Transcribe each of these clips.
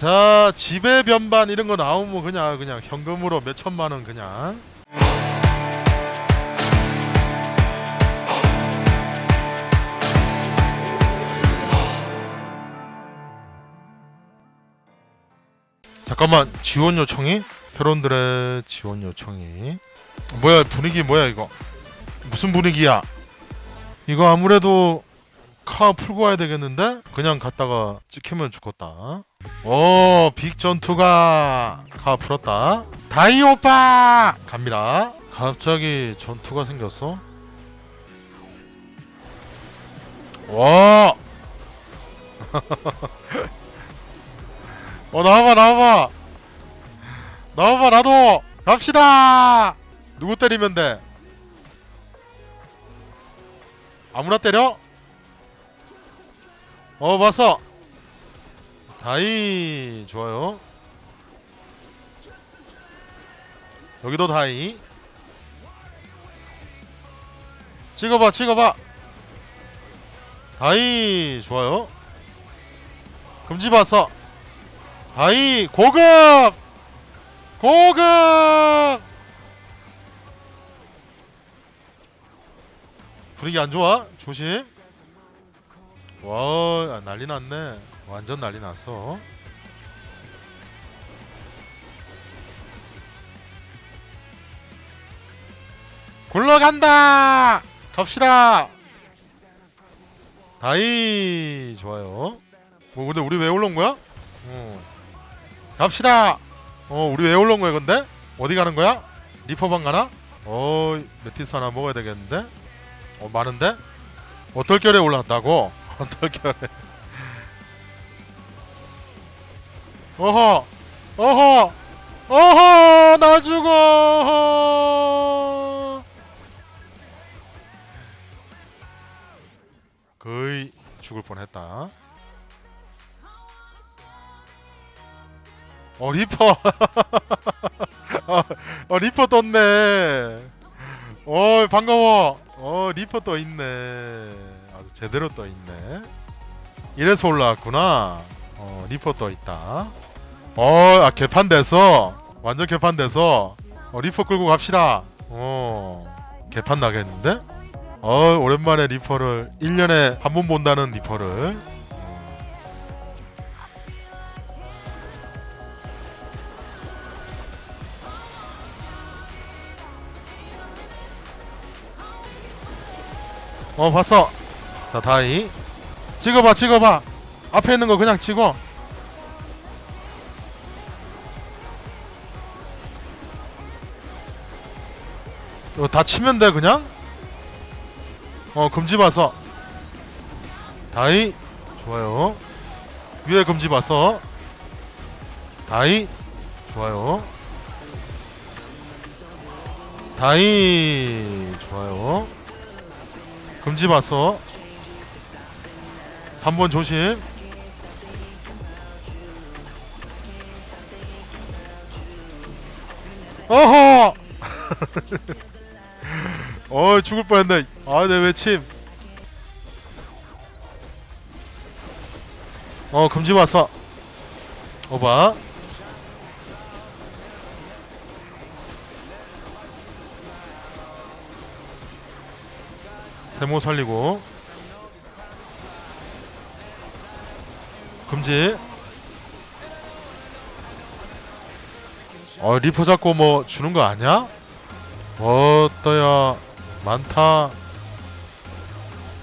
자 지배 변반 이런 거 나오면 그냥 그냥 현금으로 몇 천만 원 그냥. 잠깐만 지원 요청이? 회원들의 지원 요청이. 뭐야 분위기 뭐야 이거? 무슨 분위기야? 이거 아무래도 카 풀고 와야 되겠는데? 그냥 갔다가 찍히면 죽겠다. 오 빅 전투가 카 풀었다. 다이 오빠! 갑니다. 갑자기 전투가 생겼어? 와! 어 나와봐 나와봐. 나와봐 나도! 갑시다! 누구 때리면 돼? 아무나 때려 어 봤어 다이 좋아요. 여기도 다이. 찍어봐 찍어봐. 다이 좋아요. 금지 봤어 다이 고급! 고급! 분위기 안 좋아? 조심 와 아, 난리 났네 완전 난리 났어 굴러간다 갑시다 다이 좋아요 뭐 근데 우리 왜 올라온 거야? 어. 갑시다 어 우리 왜 올라온 거야 근데? 어디 가는 거야? 리퍼방 가나? 어 메티스 하나 먹어야 되겠는데? 어 많은데? 어떨 결에 올랐다고? 어떨 결에 어허! 어허! 어허! 나 죽어! 어허. 거의 죽을 뻔했다. 어 리퍼! 어, 어 리퍼 떴네. 어 반가워. 어 리퍼 떠 있네. 아주 제대로 떠 있네. 이래서 올라왔구나. 어 리퍼 떠 있다. 어 아 개판돼서 완전 개판돼서 어 리퍼 끌고 갑시다. 어 개판 나겠는데? 어 오랜만에 리퍼를 1년에 한 번 본다는 리퍼를. 어 봤어 자 다이. 찍어봐 찍어봐. 앞에 있는 거 그냥 찍어. 이거 다 치면 돼 그냥? 어 금지 봐서. 다이. 좋아요. 위에 금지 봐서. 다이. 좋아요. 다이. 좋아요. 금지 봤어 3번 조심. 어허! 어 죽을 뻔했네. 아 내 외침? 어 금지 봤어. 오바. 세모 살리고 금지. 어 리포 잡고 뭐 주는 거 아니야? 어떠야? 많다.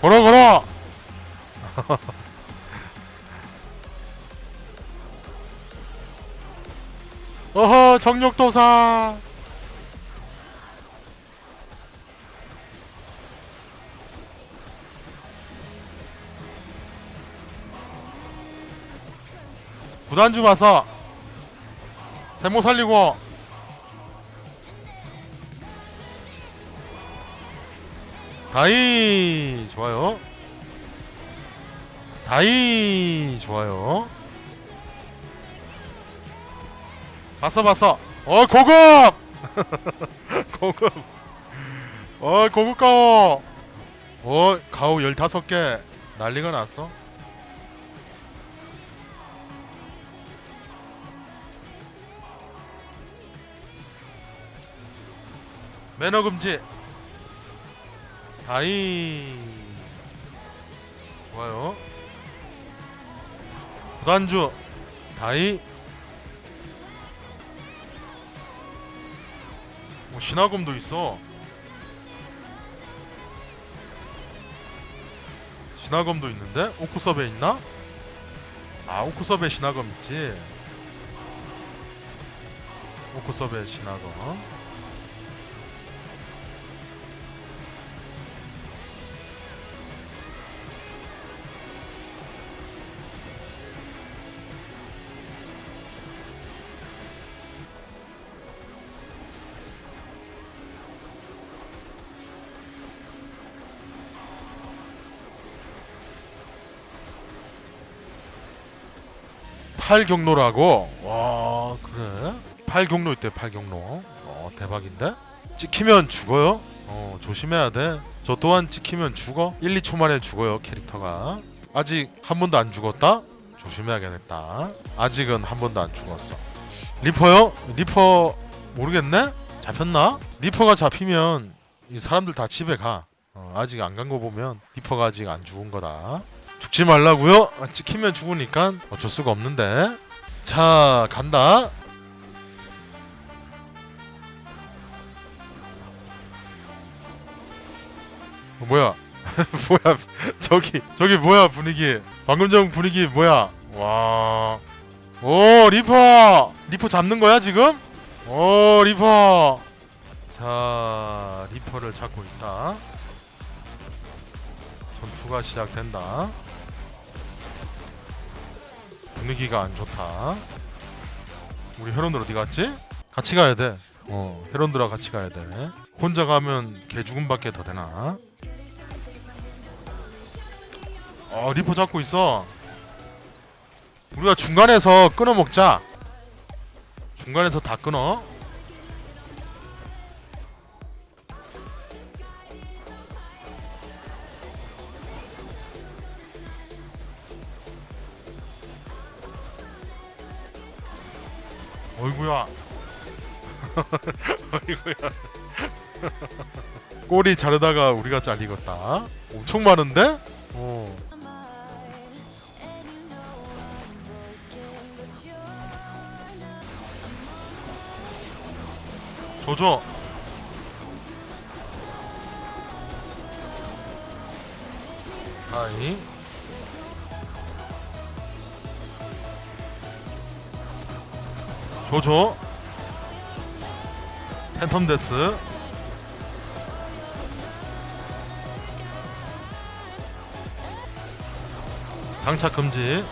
걸어 걸어! 어허 정력도사 구단주 봐서 세모 살리고 다이 좋아요. 다이 좋아요. 봤어 봤어. 어 고급! 고급. 어 고급 가오. 어 가오 15개. 난리가 났어 매너 금지. 다이 좋아요. 구단주. 다이 어, 신화검도 있어. 신화검도 있는데? 오쿠섭에 있나? 아 오쿠섭에 신화검 있지. 오쿠섭에 신화검 팔경로라고? 와 그래? 팔경로 있대 팔경로 어 대박인데? 찍히면 죽어요? 어 조심해야 돼저 또한 찍히면 죽어 1, 2초 만에 죽어요 캐릭터가 아직 한 번도 안 죽었다? 조심해야겠다 아직은 한 번도 안 죽었어 리퍼요? 리퍼 모르겠네? 잡혔나? 리퍼가 잡히면 이 사람들 다 집에 가 어, 아직 안 간 거 보면 리퍼가 아직 안 죽은 거다 죽지 말라고요? 아, 찍히면 죽으니까 어쩔 수가 없는데. 자, 간다. 어, 뭐야? 뭐야? 저기 저기 뭐야 분위기? 방금 전 분위기 뭐야? 와. 오 리퍼 리퍼 잡는 거야 지금? 오 리퍼. 자 리퍼를 잡고 있다. 전투가 시작된다. 분위기가 안 좋다. 우리 혈원들 어디 갔지? 같이 가야 돼. 어, 혈원들하고 같이 가야 돼. 혼자 가면 개 죽음밖에 더 되나? 어, 리퍼 잡고 있어. 우리가 중간에서 끊어 먹자. 중간에서 다 끊어. 어이구야. 어이구야. 꼬리 자르다가 우리가 잘리겠다. 엄청 많은데? 어. 조조. 하이. 조조. 팬텀 데스. 장착 금지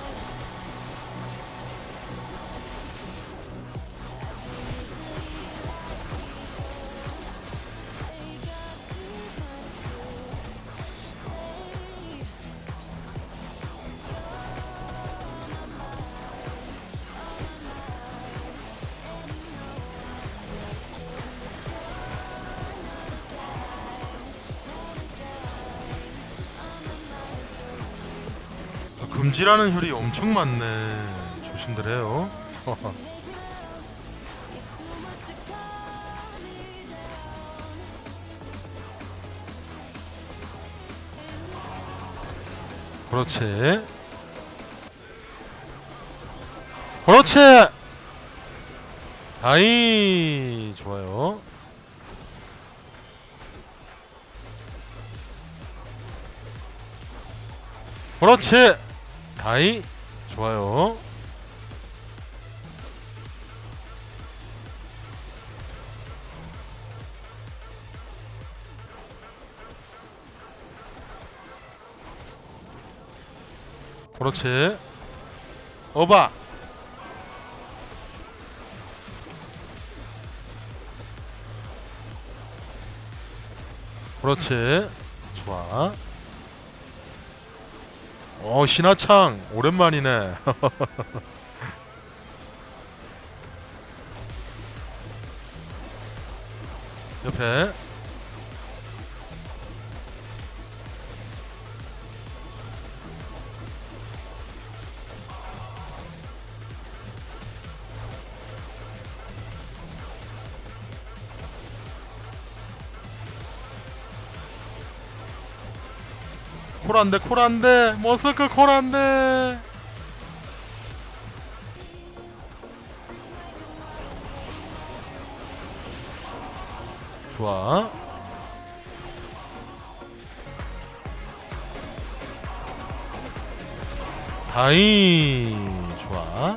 금지라는 혈이 엄청 많네. 조심들 해요. 그렇지. 그렇지. 아이 좋아요. 그렇지 다이. 좋아요. 그렇지. 어바. 그렇지. 좋아 어 신화창. 오랜만이네. 옆에 콜안돼 콜안돼 머스크 콜안돼 좋아. 다이 좋아.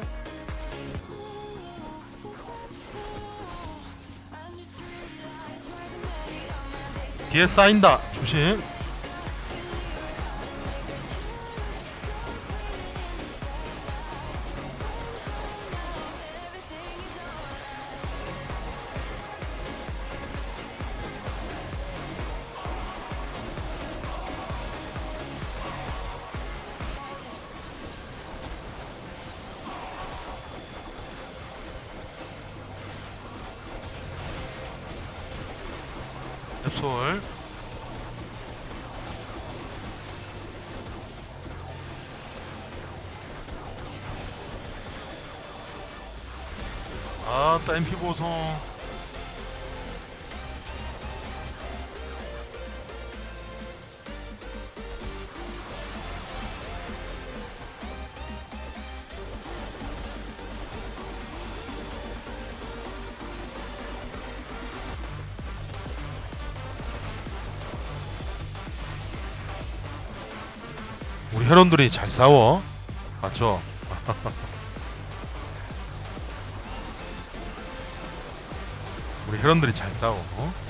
뒤에 쌓인다. 조심 아따 MP 보송 우리 혈원들이 잘 싸워 맞죠? 우리 혈원들이 잘 싸워 어?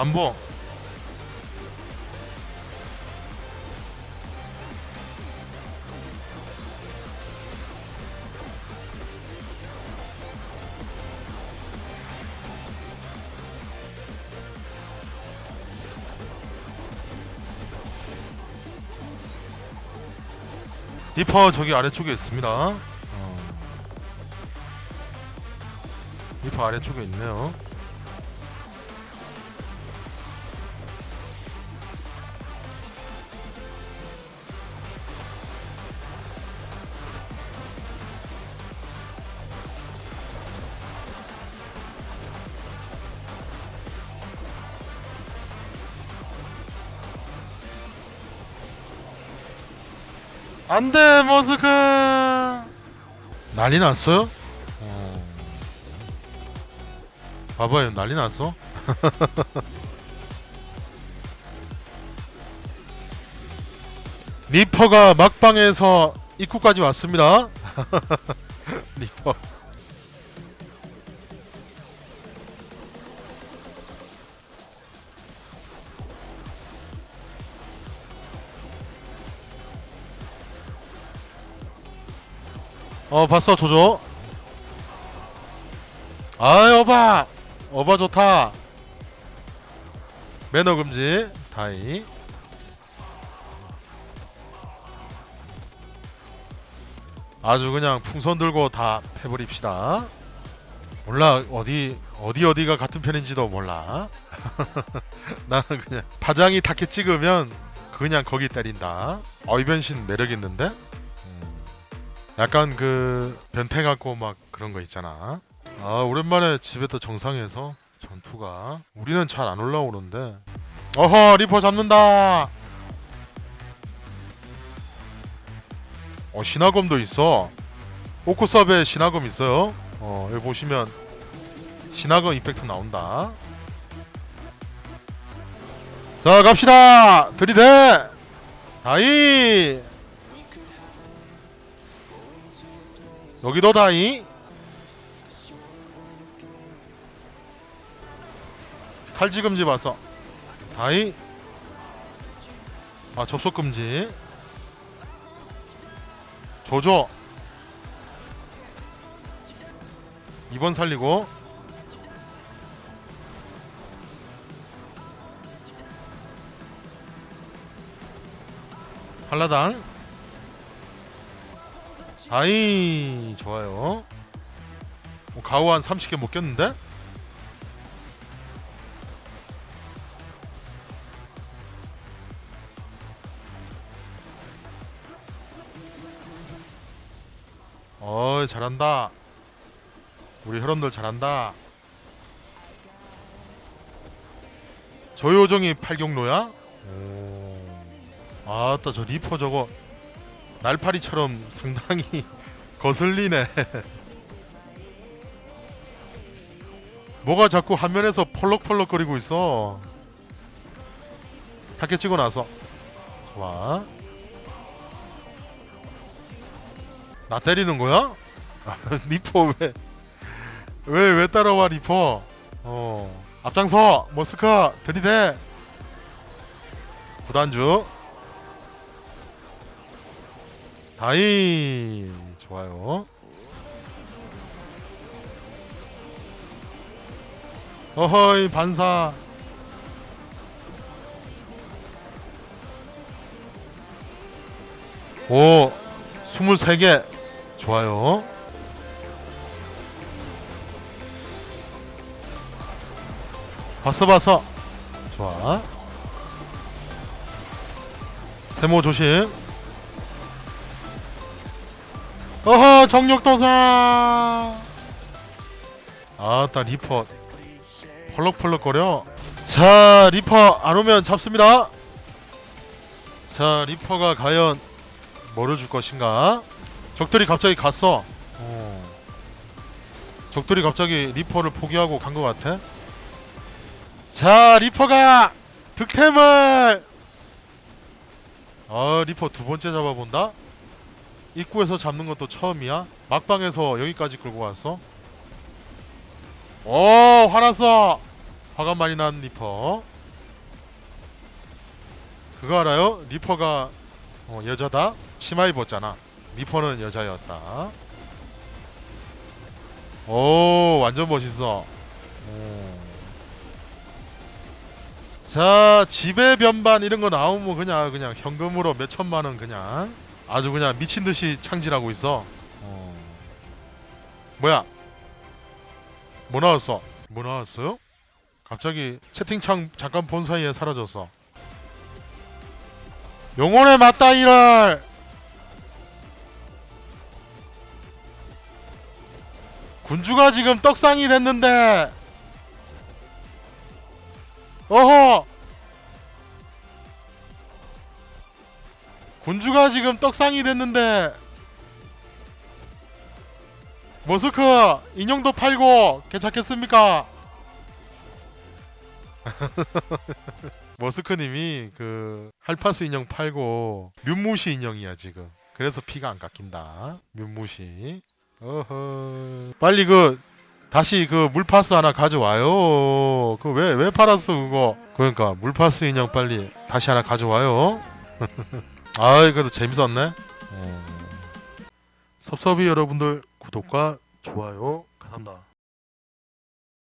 안보 리퍼 저기 아래쪽에 있습니다. 어. 리퍼 아래쪽에 있네요 안돼 머스크 난리 났어요? 어. 봐봐요 난리 났어 리퍼가 막방에서 입구까지 왔습니다 리퍼 어 봤어 조조. 아이 어바! 어바 좋다. 매너 금지. 다이. 아주 그냥 풍선 들고 다 패버립시다. 몰라 어디 어디 어디가 같은 편인지도 몰라. 나는 그냥 파장이 닿게 찍으면 그냥 거기 때린다. 어이변신 매력 있는데? 음. 약간 그 변태 같고 막 그런 거 있잖아. 아 오랜만에 집에 또 정상에서 전투가 우리는 잘 안 올라오는데. 어허 리퍼 잡는다. 어 신화검도 있어. 오크섭에 신화검 있어요. 어 여기 보시면 신화검 이펙트 나온다. 자 갑시다. 들이대. 다이. 여기도 다이. 칼지 금지 봤어 다이. 아 접속 금지. 조조. 2번 살리고. 한라당 아이 좋아요 어, 가오 한 30개 못 꼈는데? 어이 잘한다 우리 혈원들 잘한다 조효정이 팔경로야? 오. 아따 저 리퍼 저거 날파리처럼 상당히 거슬리네. 뭐가 자꾸 화면에서 펄럭펄럭거리고 있어? 타켓 찍고 나서. 좋아. 나 때리는 거야? 리퍼 왜? 왜 왜 따라와 리퍼? 어. 앞장서! 머스카! 들이대! 구단주 다이 좋아요. 어허이 반사. 오 23개. 좋아요. 봤어 봤어 좋아. 세모 조심 어허 정력도사 아따 리퍼. 펄럭펄럭거려. 자 리퍼 안 오면 잡습니다. 자 리퍼가 과연 뭐를 줄 것인가? 적들이 갑자기 갔어. 어. 적들이 갑자기 리퍼를 포기하고 간 것 같아. 자 리퍼가 득템을! 아 리퍼 두 번째 잡아본다 입구에서 잡는 것도 처음이야? 막방에서 여기까지 끌고 왔어 오 화났어! 화가 많이 난 리퍼. 그거 알아요? 리퍼가 어, 여자다? 치마 입었잖아. 리퍼는 여자였다. 오 완전 멋있어. 오. 자 지배 변반 이런 거 나오면 그냥 그냥 현금으로 몇 천만 원 그냥 아주 그냥 미친 듯이 창질하고 있어. 어. 뭐야? 뭐 나왔어? 뭐 나왔어요? 갑자기 채팅창 잠깐 본 사이에 사라졌어. 영혼의 맞다 이럴. 군주가 지금 떡상이 됐는데. 어허. 군주가 지금 떡상이 됐는데 머스크 인형도 팔고 괜찮겠습니까? 머스크님이 그 할파스 인형 팔고 뮤무시 인형이야 지금. 그래서 피가 안 깎인다. 뮤무시. 어허. 빨리 그 다시 그 물파스 하나 가져와요. 그 왜 왜 팔았어 그거? 그러니까 물파스 인형 빨리 다시 하나 가져와요 아 그래도 재밌었네. 어. 섭섭이 여러분들 구독과 좋아요 감사합니다.